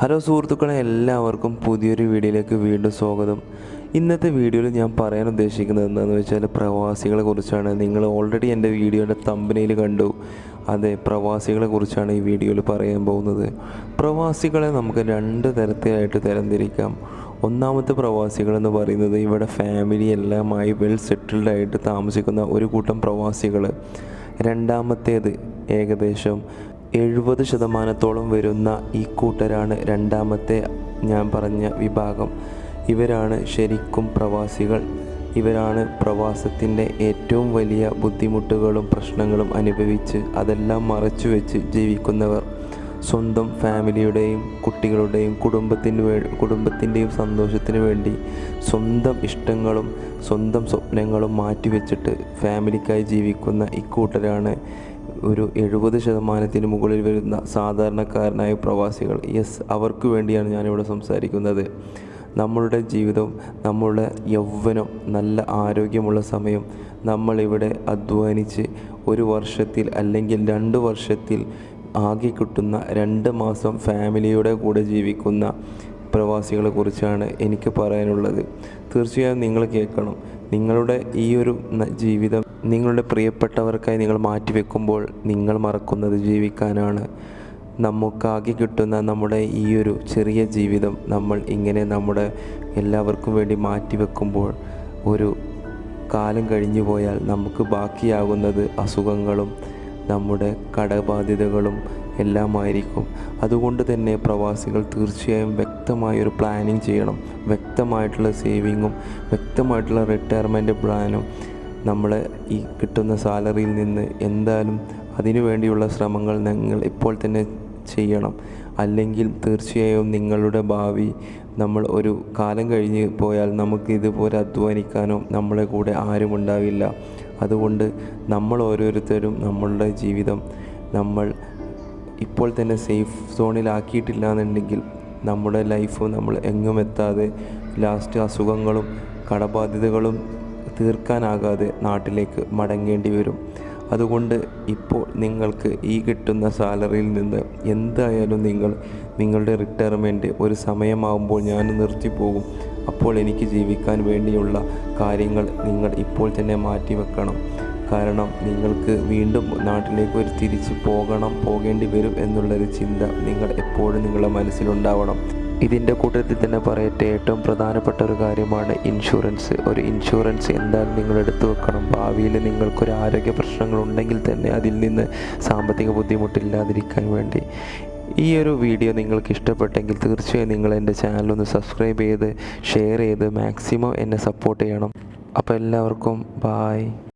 Hello സുഹൃത്തുക്കളെ എല്ലാവർക്കും പുതിയൊരു വീഡിയോയിലേക്ക് വീണ്ടും സ്വാഗതം. ഇന്നത്തെ വീഡിയോയിൽ ഞാൻ പറയാൻ ഉദ്ദേശിക്കുന്നത് എന്താണെന്ന് വെച്ചാൽ പ്രവാസികളെ കുറിച്ചാണ്. നിങ്ങൾ ഓൾറെഡി എന്റെ വീഡിയോയുടെ തമ്പനയിൽ കണ്ടു. അതെ പ്രവാസികളെ കുറിച്ചാണ് ഈ വീഡിയോയിൽ പറയാൻ പോകുന്നത്. പ്രവാസികളെ നമുക്ക് രണ്ട് തരത്തിലായിട്ട് തരംതിരിക്കാം. ഒന്നാമത്തെ പ്രവാസികൾ എന്ന് പറയുന്നത് ഇവിടെ ഫാമിലി എല്ലാമായി വെൽ സെറ്റിൽഡ് ആയിട്ട് താമസിക്കുന്ന ഒരു കൂട്ടം പ്രവാസികൾ രണ്ടാമത്തേത് ഏകദേശം എഴുപത് ശതമാനത്തോളം വരുന്ന ഈ കൂട്ടരാണ് രണ്ടാമത്തെ ഞാൻ പറഞ്ഞ വിഭാഗം. ഇവരാണ് ശരിക്കും പ്രവാസികൾ. ഇവരാണ് പ്രവാസത്തിന്റെ ഏറ്റവും വലിയ ബുദ്ധിമുട്ടുകളും പ്രശ്നങ്ങളും അനുഭവിച്ച് അതെല്ലാം മറച്ചു വെച്ച് ജീവിക്കുന്നവർ. സ്വന്തം ഫാമിലിയുടെയും കുട്ടികളുടെയും കുടുംബത്തിന് വേ കുടുംബത്തിന്റെയും സന്തോഷത്തിന് വേണ്ടി സ്വന്തം ഇഷ്ടങ്ങളും സ്വന്തം സ്വപ്നങ്ങളും മാറ്റിവെച്ചിട്ട് ഫാമിലിക്കായി ജീവിക്കുന്ന ഇക്കൂട്ടരാണ് ഒരു എഴുപത് ശതമാനത്തിന് മുകളിൽ വരുന്ന സാധാരണക്കാരനായ പ്രവാസികൾ. യെസ് അവർക്ക് വേണ്ടിയാണ് ഞാനിവിടെ സംസാരിക്കുന്നത്. നമ്മളുടെ ജീവിതം നമ്മളുടെ യൗവനം നല്ല ആരോഗ്യമുള്ള സമയം നമ്മളിവിടെ അധ്വാനിച്ച് ഒരു വർഷത്തിൽ അല്ലെങ്കിൽ രണ്ട് വർഷത്തിൽ ആകെ കിട്ടുന്ന രണ്ട് മാസം ഫാമിലിയുടെ കൂടെ ജീവിക്കുന്ന പ്രവാസികളെ കുറിച്ചാണ് എനിക്ക് പറയാനുള്ളത്. തീർച്ചയായും നിങ്ങൾ കേൾക്കണം. നിങ്ങളുടെ ഈ ഒരു ജീവിതം നിങ്ങളുടെ പ്രിയപ്പെട്ടവർക്കായി നിങ്ങൾ മാറ്റിവെക്കുമ്പോൾ നിങ്ങൾ മറക്കുന്നത് ജീവിക്കാനാണ്. നമുക്കാകെ കിട്ടുന്ന നമ്മുടെ ഈ ഒരു ചെറിയ ജീവിതം നമ്മൾ ഇങ്ങനെ നമ്മുടെ എല്ലാവർക്കും വേണ്ടി മാറ്റിവെക്കുമ്പോൾ ഒരു കാലം കഴിഞ്ഞു പോയാൽ നമുക്ക് ബാക്കിയാകുന്നത് അസുഖങ്ങളും നമ്മുടെ കടബാധ്യതകളും എല്ലാമായിരിക്കും. അതുകൊണ്ട് തന്നെ പ്രവാസികൾ തീർച്ചയായും വ്യക്തമായൊരു പ്ലാനിങ് ചെയ്യണം. വ്യക്തമായിട്ടുള്ള സേവിങ്ങും വ്യക്തമായിട്ടുള്ള റിട്ടയർമെന്റ് പ്ലാനും നമ്മൾ ഈ കിട്ടുന്ന സാലറിയിൽ നിന്ന് എന്തായാലും അതിനു വേണ്ടിയുള്ള ശ്രമങ്ങൾ നിങ്ങൾ ഇപ്പോൾ തന്നെ ചെയ്യണം. അല്ലെങ്കിൽ തീർച്ചയായും നിങ്ങളുടെ ഭാവി നമ്മൾ ഒരു കാലം കഴിഞ്ഞ് പോയാൽ നമുക്ക് ഇതുപോലെ അധ്വാനിക്കാനോ നമ്മളെ കൂടെ ആരും ഉണ്ടാവില്ല. അതുകൊണ്ട് നമ്മൾ ഓരോരുത്തരും നമ്മളുടെ ജീവിതം നമ്മൾ ഇപ്പോൾ തന്നെ സേഫ് സോണിലാക്കിയിട്ടില്ല എന്നുണ്ടെങ്കിൽ നമ്മുടെ ലൈഫ് നമ്മൾ എങ്ങും എത്താതെ ലാസ്റ്റ് അസുഖങ്ങളും കടബാധ്യതകളും തീർക്കാനാകാതെ നാട്ടിലേക്ക് മടങ്ങേണ്ടി വരും. അതുകൊണ്ട് ഇപ്പോൾ നിങ്ങൾക്ക് ഈ കിട്ടുന്ന സാലറിയിൽ നിന്ന് എന്തായാലും നിങ്ങൾ നിങ്ങളുടെ റിട്ടയർമെന്റ് ഒരു സമയമാകുമ്പോൾ ഞാൻ നിർത്തിപ്പോകും അപ്പോൾ എനിക്ക് ജീവിക്കാൻ വേണ്ടിയുള്ള കാര്യങ്ങൾ നിങ്ങൾ ഇപ്പോൾ തന്നെ മാറ്റിവെക്കണം കാരണം നിങ്ങൾക്ക് വീണ്ടും നാട്ടിലേക്ക് ഒരു തിരിച്ച് പോകണം പോകേണ്ടി വരും എന്നുള്ളൊരു ചിന്ത നിങ്ങൾ എപ്പോഴും നിങ്ങളുടെ മനസ്സിലുണ്ടാവണം. ഇതിന്റെ കൂട്ടത്തിൽ തന്നെ പറയട്ടെ ഏറ്റവും പ്രധാനപ്പെട്ട ഒരു കാര്യമാണ് ഇൻഷുറൻസ്. ഒരു ഇൻഷുറൻസ് എന്തായാലും നിങ്ങൾ എടുത്തു വെക്കണം? ഭാവിയിൽ നിങ്ങൾക്കൊരു ആരോഗ്യ പ്രശ്നങ്ങൾ ഉണ്ടെങ്കിൽ തന്നെ അതിൽ നിന്ന് സാമ്പത്തിക ബുദ്ധിമുട്ടില്ലാതിരിക്കാൻ വേണ്ടി. ഈ ഒരു വീഡിയോ നിങ്ങൾക്ക് ഇഷ്ടപ്പെട്ടെങ്കിൽ തീർച്ചയായും നിങ്ങൾ എന്റെ ചാനലൊന്ന് സബ്സ്ക്രൈബ് ചെയ്ത് ഷെയർ ചെയ്ത് മാക്സിമം എന്നെ സപ്പോർട്ട് ചെയ്യണം. അപ്പോൾ എല്ലാവർക്കും ബായ്.